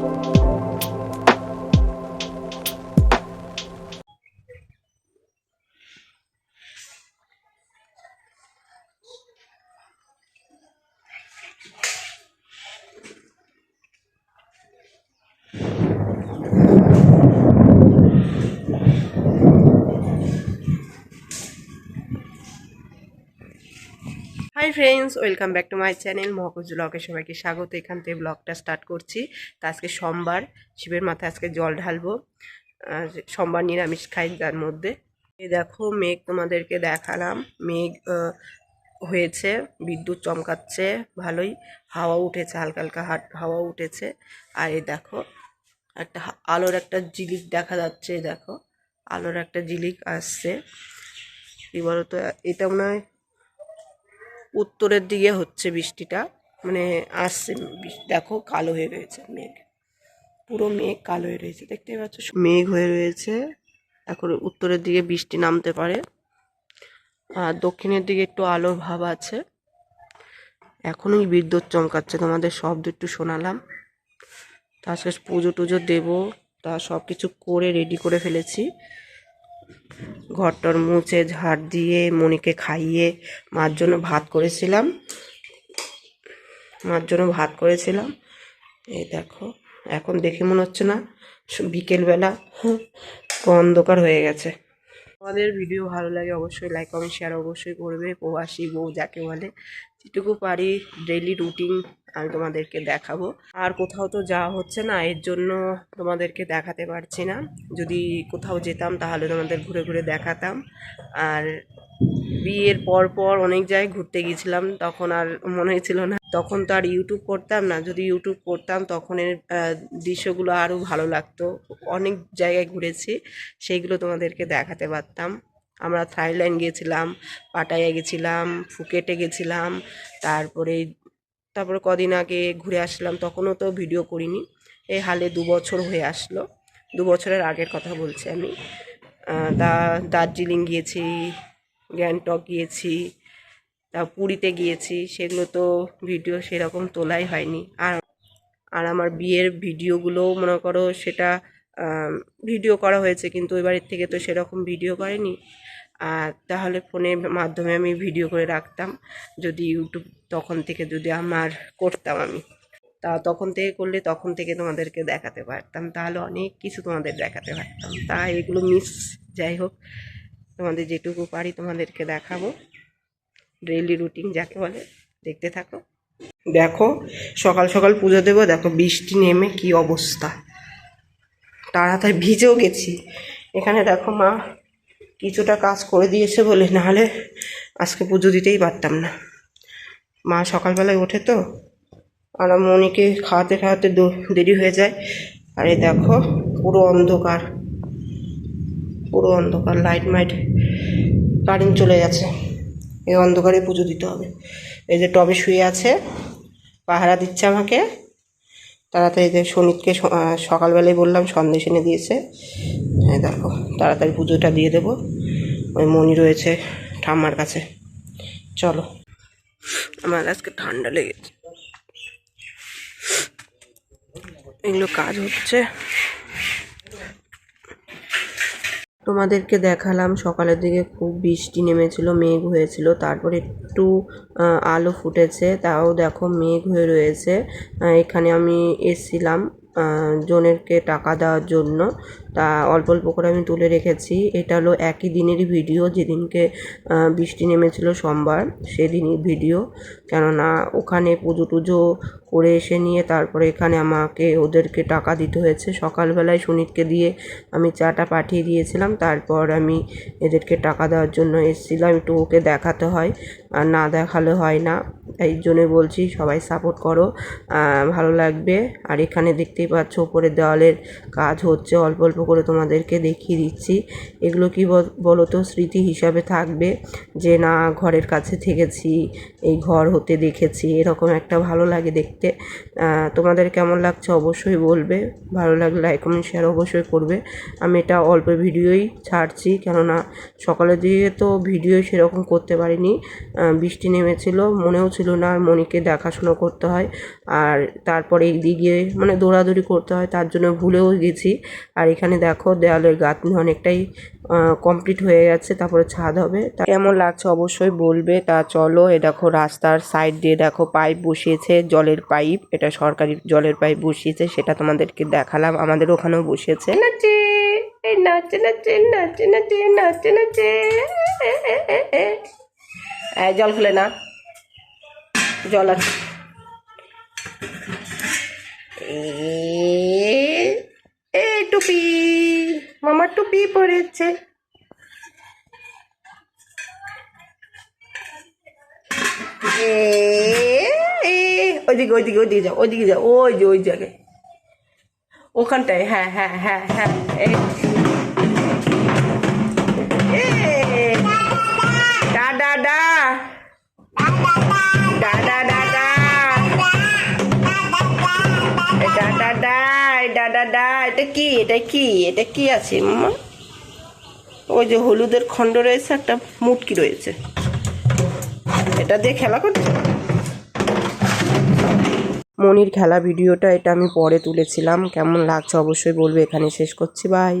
Thank you. Hi friends welcome back to my channel মহকুজ ব্লগে সবাইকে স্বাগত। এখান থেকে ব্লগটা স্টার্ট করছি। তা আজকে সোমবার, শিবের মাথায় আজকে জল ঢালবো। সোমবার নিরামিষ খাই তার মধ্যে। এই দেখো, মেঘ তোমাদেরকে দেখালাম। মেঘ হয়েছে, বিদ্যুৎ চমকাচ্ছে, ভালোই। হাওয়া উঠেছে, হালকা হালকা হাট- হাওয়া উঠেছে। আর এ দেখো, একটা আলোর একটা জিলিক দেখা যাচ্ছে দেখো। আলোর একটা জিলিক আসছে। কি বলতো এটা মনে হয় উত্তরের দিকে হচ্ছে বৃষ্টিটা। মানে আসছে দেখো কালো হয়ে রয়েছে মেঘ। পুরো মেঘ কালো হয়ে রয়েছে দেখতে পাচ্ছ? মেঘ হয়ে রয়েছে। এখন উত্তরের দিকে বৃষ্টি নামতে পারে। আর দক্ষিণের দিকে একটু আলোর ভাব আছে। এখনই বিদ্যুৎ চমকাচ্ছে, তোমাদের শব্দ একটু শোনালাম। তারপরে পুজো টুজো দেবো, তা সব কিছু করে রেডি করে ফেলেছি। ঘরটর মুছে ঝাড় দিয়ে মনিকে খাইয়ে মার জন্য ভাত করেছিলাম। মার জন্য ভাত করেছিলাম। এই দেখো, এখন দেখে মনে হচ্ছে না বিকেলবেলা অন্ধকার হয়ে গেছে। আমাদের ভিডিও ভালো লাগে অবশ্যই লাইক কমেন্ট শেয়ার অবশ্যই করবে। প্রবাসী বউ যাকে বলে যেটুকু পারি ডেইলি রুটিন আমি তোমাদেরকে দেখাবো। আর কোথাও তো যাওয়া হচ্ছে না, এর জন্য তোমাদেরকে দেখাতে পারছি না। যদি কোথাও যেতাম তাহলে তোমাদের ঘুরে ঘুরে দেখাতাম। আর বিয়ের পর পর অনেক জায়গায় ঘুরতে গিয়েছিলাম, তখন আর মনে হয়েছিল না। তখন তো আর ইউটিউব করতাম না, যদি ইউটিউব করতাম তখন এর দৃশ্যগুলো আরও ভালো লাগতো। অনেক জায়গায় ঘুরেছি, সেইগুলো তোমাদেরকে দেখাতে পারতাম। আমরা থাইল্যান্ড গিয়েছিলাম পাটায়া গেছিলাম ফুকেটে গেছিলাম তারপরে তারপরে কদিন আগে ঘুরে আসলাম, তখনও তো ভিডিও করিনি। এই হালে দু বছর হয়ে আসলো। দু বছরের আগের কথা বলছি আমি। দা, দার্জিলিং গিয়েছি, গ্যাংটক গিয়েছি, তা পুরীতে গিয়েছি, সেগুলো তো ভিডিও সেরকম তোলাই হয়নি। আর আর আমার বিয়ের ভিডিওগুলো মনে করো সেটা ভিডিও করা হয়েছে, কিন্তু এবারের থেকে তো সেরকম ভিডিও করেনি। আর তাহলে ফোনের মাধ্যমে আমি ভিডিও করে রাখতাম, যদি ইউটিউব তখন থেকে যদি আমার করতাম আমি। তা তখন থেকে করলে তখন থেকে তোমাদেরকে দেখাতে পারতাম, তাহলে অনেক কিছু তোমাদের দেখাতে পারতাম। তা এগুলো মিস যাই হোক, তোমাদের যেটুকু পারি তোমাদেরকে দেখাবো। ডেইলি রুটিন যাকে বলে, দেখতে থাকো। দেখো, সকাল সকাল পুজো দেবো, দেখো বৃষ্টি নেমে কি অবস্থা। তাড়াতাড়ি ভিজেও গেছি। এখানে দেখো মা কিছুটা কাজ করে দিয়েছে বলে, নাহলে আজকে পুজো দিতেই পারতাম না। মা সকালবেলায় ওঠে তো, আর মনিকে খাওয়াতে খাওয়াতে দেরি হয়ে যায়। আর দেখো পুরো অন্ধকার পুরো অন্ধকার, লাইট মাইট, কারেন্ট চলে গেছে। এই অন্ধকারে পুজো দিতে হবে। এই যে টবে শুয়ে আছে, পাহারা দিচ্ছে আমাকে। তাড়াতাড়ি যে সুমিতকে সকালবেলায় বললাম, সন্দেশ এনে দিয়েছে। হ্যাঁ দেখো, তাড়াতাড়ি পুজোটা দিয়ে দেবো। ওই মনি রয়েছে ঠাম্মার কাছে। চলো। আমার আজকে ঠান্ডা লেগেছে। এগুলো কাজ হচ্ছে। তোমাদেরকে দেখালাম, সকালের দিকে খুব বৃষ্টি নেমেছিল, মেঘ হয়েছিল, তারপরে একটু আলো ফুটেছে, তাও দেখো মেঘ হয়ে রয়েছে। এখানে আমি এসছিলাম জনেরকে টাকা দেওয়ার জন্য। তা অল্প অল্প করে আমি তুলে রেখেছি। এটা হলো একই দিনেরই ভিডিও, যেদিনকে বৃষ্টি নেমেছিল সোমবার, সেদিনই ভিডিও। কেননা ওখানে পুজো টুজো করে এসে নিয়ে তারপরে এখানে আমাকে, ওদেরকে টাকা দিতে হয়েছে। সকালবেলায় সুনীতকে দিয়ে আমি চাটা পাঠিয়ে দিয়েছিলাম। তারপর আমি এদেরকে টাকা দেওয়ার জন্য এসেছিলাম। একটু ওকে দেখাতে হয়, আর না দেখালে হয় না। এই জন্যে বলছি, সবাই সাপোর্ট করো ভালো লাগবে। আর এখানে দেখতেই পাচ্ছ, ওপরে দেওয়ালের কাজ হচ্ছে, অল্প অল্প করে তোমাদেরকে দেখিয়ে দিচ্ছি। এগুলো কি বল- তো স্মৃতি হিসাবে থাকবে যে, না, ঘরের কাছে থেকেছি, এই ঘর হতে দেখেছি। এরকম একটা ভালো লাগে দেখতে। তোমাদের কেমন লাগছে অবশ্যই বলবে। ভালো লাগলে লাইক কমেন্ট শেয়ার অবশ্যই করবে। আমি এটা অল্প ভিডিওই ছাড়ছি, কেননা সকালে দিয়ে তো ভিডিও সেরকম করতে পারিনি। বৃষ্টি নেমেছিল, মনেও ছিল না মনিকে দেখাশুনো করতে হয়। আর তারপরে এইদিকে মানে দৌড়াদৌড়ি করতে হয়, তার জন্য ভুলেও গেছি। আর এখানে দেখো দেওয়ালের গাঁথনি অনেকটাই কমপ্লিট হয়ে গেছে, তারপরে ছাদ হবে। তা কেমন লাগছে অবশ্যই বলবে। তা চলো, এ দেখো রাস্তার সাইড দিয়ে দেখো পাইপ বসিয়েছে, জলের পাইপ এটা সরকারি জলের পাইপ বসিয়েছে, সেটা তোমাদেরকে দেখালাম। আমাদের ওখানেও বসিয়েছে। জল খুলে না। জল আছে। টুপি, মামা টুপি পরেছে। ওইদিকে ওইদিকে ওইদিকে যাও ওইদিকে যাও, ওই যে, ওই জায়গায়। ওখানটায় হ্যাঁ হ্যাঁ হ্যাঁ হ্যাঁ ডাডা ডা ডাডা ডাডা ডাডা ডাডা ডাডা এটা কি? এটা কি? এটা কি আছে, মামা? ওই যে হলুদের খণ্ড রয়েছে, একটা মুটকি রয়েছে। এটা দিয়ে খেলা করছে? মনির খেলা ভিডিওটা এটা আমি পরে তুলেছিলাম। কেমন লাগছে অবশ্যই বলবে, এখানে শেষ করছি বাই